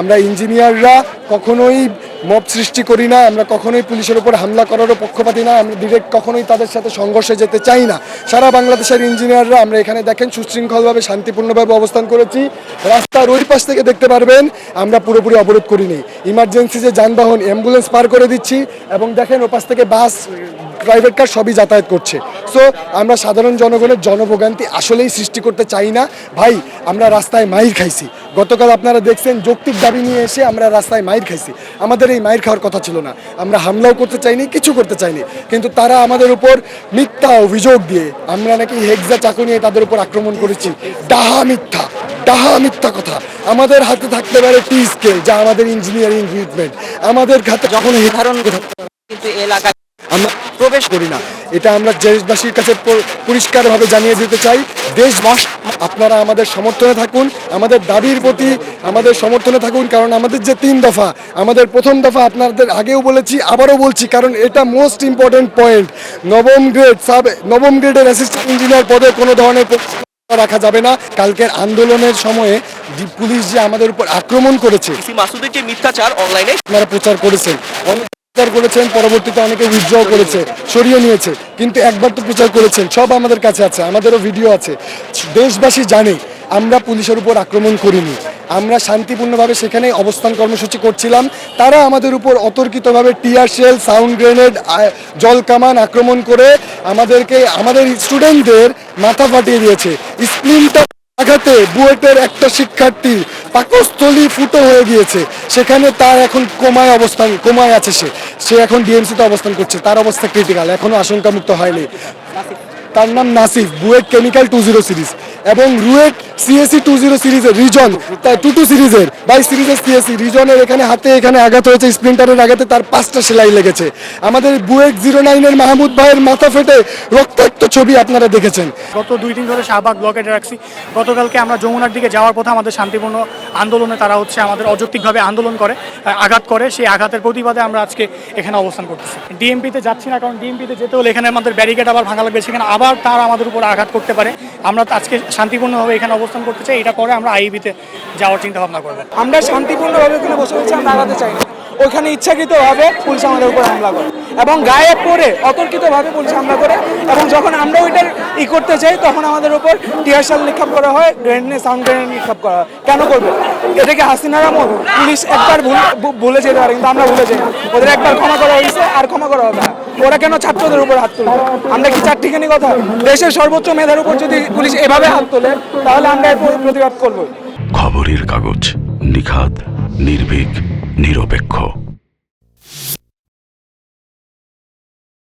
আমরা ইঞ্জিনিয়াররা কখনোই মব সৃষ্টি করি না, আমরা কখনোই পুলিশের উপর হামলা করারও পক্ষপাতি না, আমরা ডিরেক্ট কখনোই তাদের সাথে সংঘর্ষে যেতে চাই না। সারা বাংলাদেশের ইঞ্জিনিয়াররা আমরা এখানে দেখেন সুশৃঙ্খলভাবে, শান্তিপূর্ণভাবে অবস্থান করেছি। রাস্তার ওই পাশ থেকে দেখতে পারবেন, আমরা পুরোপুরি অবরোধ করিনি। ইমার্জেন্সি যে যানবাহন অ্যাম্বুলেন্স পার করে দিচ্ছি এবং দেখেন ও পাশ থেকে বাস প্রাইভেট কার সবই যাতায়াত করছে। সো আমরা সাধারণ জনগণের জনভোগান্তি আসলেই সৃষ্টি করতে চাই না। ভাই, আমরা রাস্তায় মাইর খাইছি। গতকাল আপনারা দেখছেন, যৌক্তিক দাবি নিয়ে এসে আমরা রাস্তায় মাইর খাইছি। আমাদের এই মাইর খাওয়ার কথা ছিল না। আমরা হামলাও করতে চাইনি, কিছু করতে চাইনি। কিন্তু তারা আমাদের উপর মিথ্যা অভিযোগ দিয়ে, আমরা নাকি হেক্সা চাকু নিয়ে তাদের উপর আক্রমণ করেছি। ডাহা মিথ্যা ডাহা মিথ্যা কথা। আমাদের হাতে থাকতে পারে টি স্কেল যা আমাদের ইঞ্জিনিয়ারিং ইকুইপমেন্ট আমাদের হাতে যখন কিন্তু আমরা প্রবেশ করি না। এটা আমরা দেশবাসীর কাছে পরিষ্কারভাবে জানিয়ে দিতে চাই দেশবাস আপনারা আমাদের সমর্থনে থাকুন আমাদের দাবির প্রতি আমাদের সমর্থনে থাকুন কারণ আমাদের যে তিন দফা আমাদের প্রথম দফা আপনাদের আগেও বলেছি আবারও বলছি কারণ এটা মোস্ট ইম্পর্টেন্ট পয়েন্ট নবম গ্রেড সাব নবম গ্রেডের অ্যাসিস্ট্যান্ট ইঞ্জিনিয়ার পদে কোনো ধরনের রাখা যাবে না। কালকের আন্দোলনের সময়ে পুলিশ যে আমাদের উপর আক্রমণ করেছে মাসুদের যে মিথ্যাচার অনলাইনে আপনারা প্রচার করেছেন। প্রচার করেছেন, পরবর্তীতে অনেকে উইথড্র করেছে, সরিয়ে নিয়েছে। কিন্তু একবার তো প্রচার করেছেন, সব আমাদের কাছে আছে, আমাদেরও ভিডিও আছে। দেশবাসী জানে, আমরা পুলিশের উপর আক্রমণ করিনি। আমরা শান্তিপূর্ণভাবে সেখানে অবস্থান কর্মসূচি করছিলাম। তারা আমাদের উপর অতর্কিতভাবে টিয়ার শেল সাউন্ড গ্রেনেড জল কামান আক্রমণ করে আমাদেরকে, আমাদের স্টুডেন্টদের মাথা ফাটিয়ে দিয়েছে। স্প্লিনটার আঘাতে বুয়েটের একটা শিক্ষার্থী পাকস্থলী ফুটো হয়ে গিয়েছে। সেখানে তার এখন কোমায় অবস্থান, কোমায় আছে সে। সে এখন ডিএমসিতে অবস্থান করছে। তার অবস্থা ক্রিটিক্যাল এখনও আশঙ্কামুক্ত হয়নি। তার নাম Nasif, BUET chemical two zero series. এবং রুয়েট সিএসি টু জিরো সিরিজের রিজন টু টু সিরিজের, বাই সিরিজের সিএসি রিজনের এখানে হাতে এখানে আঘাত হয়েছে স্প্রিন্টারের আঘাতে তার পাঁচটা সেলাই লেগেছে। আমাদের বুয়েট জিরো নাইনের মাহমুদ ভাইয়ের মাথা ফেটে রক্তাক্ত ছবি আপনারা দেখেছেন। গত দুই দিন ধরে শাহবাগ ব্লকেটে রাখছি। গতকালকে আমরা যমুনার দিকে যাওয়ার পথে আমাদের শান্তিপূর্ণ আন্দোলনে তারা হচ্ছে আমাদের অযৌক্তিকভাবে আন্দোলন করে আঘাত করে, সেই আঘাতের প্রতিবাদে আমরা আজকে এখানে অবস্থান করতেছি। ডিএমপিতে যাচ্ছি না, কারণ ডিএমপিতে যেতে হলে এখানে আমাদের ব্যারিকেড আবার ভাঙা লাগবে, সেখানে আবার তারা আমাদের উপর আঘাত করতে পারে। আমরা আজকে শান্তিপূর্ণভাবে এখানে অবস্থান করতে চাই, এটা পরে আমরা আইবিতে যাওয়ার চিন্তা ভাবনা করব। আমরা শান্তিপূর্ণভাবে এখানে বসে রয়েছি, আমরা আগাতে চাই না। ওখানে ইচ্ছাকৃতভাবে পুলিশ আমাদের উপর হামলা করে এবং গায়ে পরে অতর্কিতভাবে পুলিশ হামলা করে এবং যখন আমরা ওইটার ই করতে চাই, তখন আমাদের উপর টিয়ারশাল নিক্ষেপ করা হয় গ্রেনেড সাউন্ড গ্রেনেড নিক্ষেপ করা হয়। কেন করবে? এটাকে হাসিনার আমল পুলিশ একবার ভুল যেতে পারে, কিন্তু আমরা ভুলে যাই। ওদের একবার ক্ষমা করা হয়েছে, আর ক্ষমা করা হবে ওরা কেন ছাত্রদের উপর হাত তুলবে? আমরা কি চারটিখানি কথা? দেশের সর্বোচ্চ মেধার উপর যদি পুলিশ এভাবে হাত তোলে, তাহলে আমরা এর প্রতিবাদ করব খবরের কাগজ নিখাত নির্ভীক, নিরপেক্ষ।